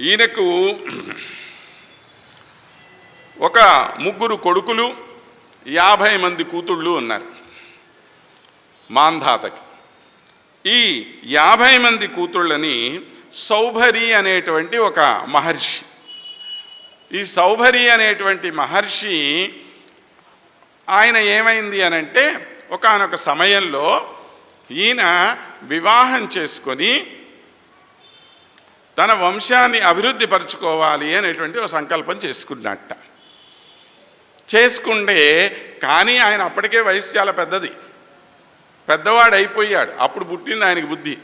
ఈయనకు ఒక ముగ్గురు కొడుకులు యాభై మంది కూతుళ్ళు ఉన్నారు. మాంధాతకి. ఈ యాభై మంది కూతుళ్ళని సౌభరి అనేటువంటి ఒక మహర్షి. ఈ సౌభరి అనేటువంటి మహర్షి ఆయన ఏమైంది అనంటే ఒకనొక సమయంలో ఈయన వివాహం చేసుకొని తన వంశాన్ని అభివృద్ధి పరుచుకోవాలి అనేటువంటి ఒక సంకల్పం చేసుకున్నట్ట. చేసుకుంటే కానీ ఆయన అప్పటికే వయసు చాలా పెద్దది. పెద్దవాడు అయిపోయాడు అప్పుడు పుట్టింది ఆయనకి బుద్ధి.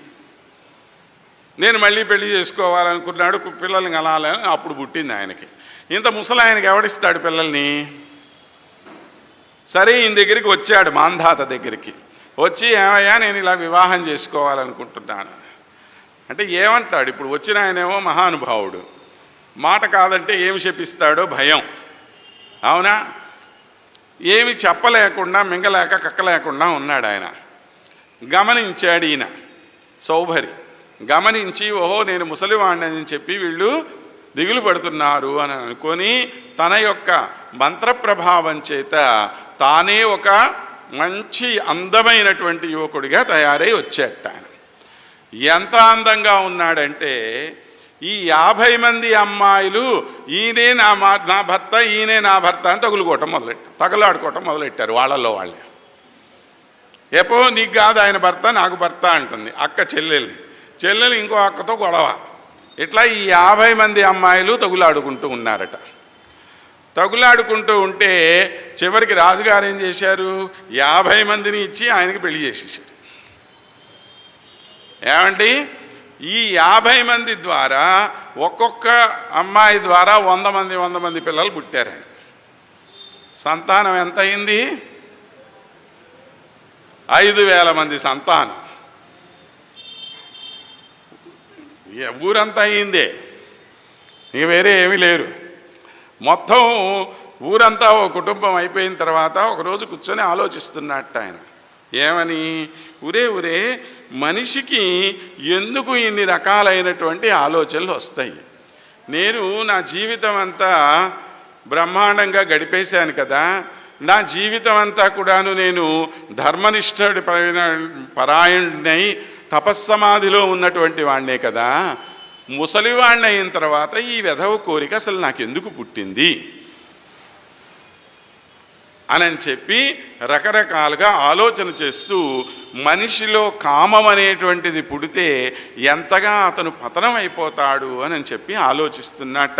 నేను మళ్ళీ పెళ్ళి చేసుకోవాలనుకున్నాడు పిల్లల్ని కనాలని అప్పుడు పుట్టింది ఆయనకి. ఇంత ముసలి ఆయనకి ఎవడిస్తాడు పిల్లల్ని? సరే ఈయన దగ్గరికి వచ్చాడు మాంధాత దగ్గరికి. వచ్చి ఏమయ్యా నేను ఇలా వివాహం చేసుకోవాలనుకుంటున్నాను. అంటే ఏమంటాడు? ఇప్పుడు వచ్చిన ఆయనేమో మహానుభావుడు. మాట కాదంటే ఏమి చెప్పిస్తాడో భయం. అవునా? ఏమి చెప్పలేకుండా మింగలేక కక్కలేకుండా ఉన్నాడు ఆయన. గమనించాడు ఈయన సౌభరి. గమనించి ఓహో నేను ముసలివాణ్ణి అని చెప్పి వీళ్ళు దిగులు పడుతున్నారు అని అనుకొని తన యొక్క మంత్రప్రభావం చేత తానే ఒక మంచి అందమైనటువంటి యువకుడిగా తయారై వచ్చేట ఆయన. ఎంత అందంగా ఉన్నాడంటే ఈ యాభై మంది అమ్మాయిలు ఈయనే నా మా నా భర్త ఈయనే నా భర్త అని తగులుకోవటం మొదలెట్టారు తగులాడుకోవటం మొదలెట్టారు వాళ్ళల్లో వాళ్ళే. ఎపో నీకు కాదు ఆయన భర్త నాకు భర్త అంటుంది అక్క చెల్లెల్ని. చెల్లెలు ఇంకో అక్కతో గొడవ. ఇట్లా ఈ యాభై మంది అమ్మాయిలు తగులాడుకుంటూ ఉన్నారట. తగులాడుకుంటూ ఉంటే చివరికి రాజుగారు ఏం చేశారు? యాభై మందిని ఇచ్చి ఆయనకి పెళ్ళి చేసేసారు ఏమండి? ఈ యాభై మంది ద్వారా ఒక్కొక్క అమ్మాయి ద్వారా వంద మంది వంద మంది పిల్లలు పుట్టారండి. సంతానం ఎంత అయింది? ఐదు వేల మంది సంతానం. ఊరంతా అయిందే? ఇక వేరే ఏమీ లేరు. మొత్తం ఊరంతా ఓ కుటుంబం అయిపోయిన తర్వాత ఒకరోజు కూర్చొని ఆలోచిస్తున్నట్టు ఆయన. ఏమని? ఉరే ఉరే మనిషికి ఎందుకు ఇన్ని రకాలైనటువంటి ఆలోచనలు వస్తాయి? నేను నా జీవితం అంతా బ్రహ్మాండంగా గడిపేశాను కదా. నా జీవితం అంతా కూడాను నేను ధర్మనిష్ఠుడి పరాయణుడినై తపస్సమాధిలో ఉన్నటువంటి వాడినే కదా. ముసలివాణ్ణి అయిన తర్వాత ఈ వెధవ కోరిక అసలు నాకు ఎందుకు పుట్టింది? అని చెప్పి రకరకాలుగా ఆలోచన చేస్తూ మనిషిలో కామం అనేటువంటిది పుడితే ఎంతగా అతను పతనం అయిపోతాడు అని చెప్పి ఆలోచిస్తున్నట్ట.